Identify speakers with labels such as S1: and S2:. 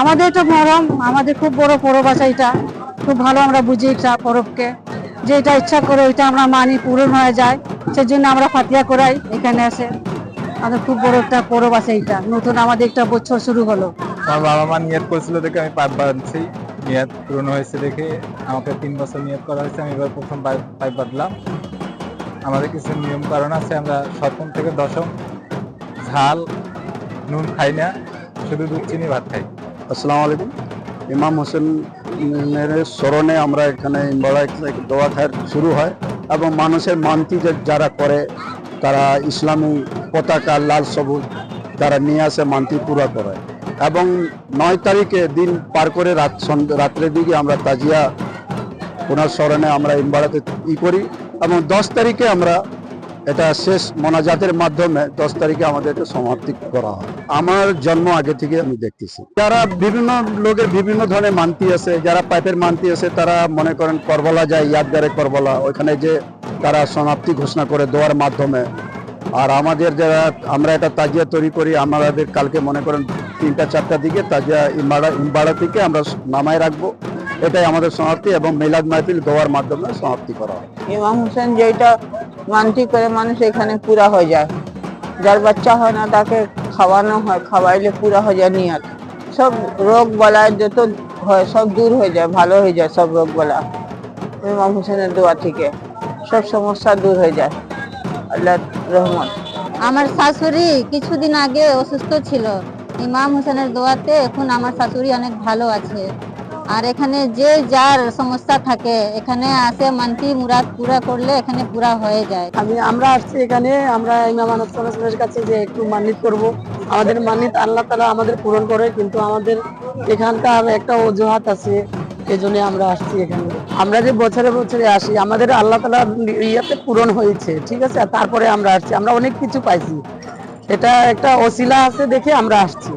S1: আমাদের তো মরম, আমাদের খুব বড় পরব আছে এটা। খুব ভালো আমরা বুঝি এটা পরবকে। যেটা ইচ্ছা করে ওইটা আমরা মানি, পূরণ হয়ে যায়, সেজন্য আমরা ফাতিয়া করাই এখানে এসে। আমাদের খুব বড় একটা পরব আছে এটা। নতুন আমাদের একটা বছর শুরু হলো।
S2: আমার বাবা মা নিয়ত করেছিল দেখে আমি পাইপ বাঁধছি। নিয়ত পূরণ হয়েছে দেখে আমাকে তিন বছর নিয়ত করা হয়েছে, আমি এবার প্রথম পাইপ বাঁধলাম। আমাদের কিছু নিয়ম কারণ আছে, আমরা সপ্তম থেকে দশম ঝাল, নুন খাই না, শুধু দুধ, চিনি, ভাত খাই।
S3: আসসালামু আলাইকুম। ইমাম হোসেনের স্মরণে আমরা এখানে দোয়া খায়ের শুরু হয় এবং মানুষের মানতি যারা করে, তারা ইসলামী পতাকা, লাল সবুজ তারা নিয়ে আসে মানতি পুরা করে। এবং নয় তারিখে দিন পার করে রাত রাত্রের দিকে আমরা তাজিয়া, ওনার স্মরণে আমরা ইমবাড়াতে ই করি এবং দশ তারিখে আমরা এটা শেষ মোনাজাতের মাধ্যমে দশ তারিখে আমাদের এটা সমাপ্তি করা হয়। আমার জন্ম আগে থেকে আমি দেখতেছি। যারা বিভিন্ন লোকের বিভিন্ন ধরনের মানতি আছে, যারা পাইপের মানতি আছে, তারা মনে করেন করবলা যায়, ইয়াদগারে করবলা। ওইখানে যে তারা সমাপ্তি ঘোষণা করে দেওয়ার মাধ্যমে। আর আমাদের যারা, আমরা এটা তাজিয়া তৈরি করি, আমাদের কালকে মনে করেন তিনটা চারটার দিকে তাজিয়া ইমাড়া ইমবাড়া থেকে আমরা নামায় রাখব। এটাই আমাদের সমাপ্তি এবং মিলাদ মাহফিল দোয়ার মাধ্যমে সমাপ্তি করা হয়।
S4: ইমাম হোসেন যেটা মানতি করে মানুষ এখানে পুরা হয়ে যায়। যার বাচ্চা হয় না তাকে খাওয়ানো হয় খাওয়াইলে পুরা হয়ে যায় নিয়ত। সব রোগ বলায় যত হয় সব দূর হয়ে যায় ভালো হয়ে যায় সব রোগ বলা। ইমাম হোসেনের দোয়া থেকে সব সমস্যা দূর হয়ে যায়। আল্লাহ রহমান
S5: আমার শাশুড়ি কিছুদিন আগে অসুস্থ ছিল। ইমাম হোসেনের দোয়াতে এখন আমার শাশুড়ি অনেক ভালো আছে। আর এখানে যে যার সমস্যা থাকে, এখানে আসে মানতি মুরাদ পুরা করলে এখানে পুরা হয়ে যায়।
S1: আমি, আমরা আসছি এখানে, আমরা ইমাম আনন্দ কাছে যে একটু মান্নিত করব। আমাদের মান্নিত আল্লাহ তালা আমাদের পূরণ করে, কিন্তু আমাদের এখানকার একটা অজুহাত আছে এই জন্য আমরা আসছি এখানে। আমরা যে বছরে বছরে আসি, আমাদের আল্লাহ তালা ইয়াতে পূরণ হয়েছে, ঠিক আছে? তারপরে আমরা আসছি, আমরা অনেক কিছু পাইছি। এটা একটা অশিলা আছে দেখে আমরা আসছি।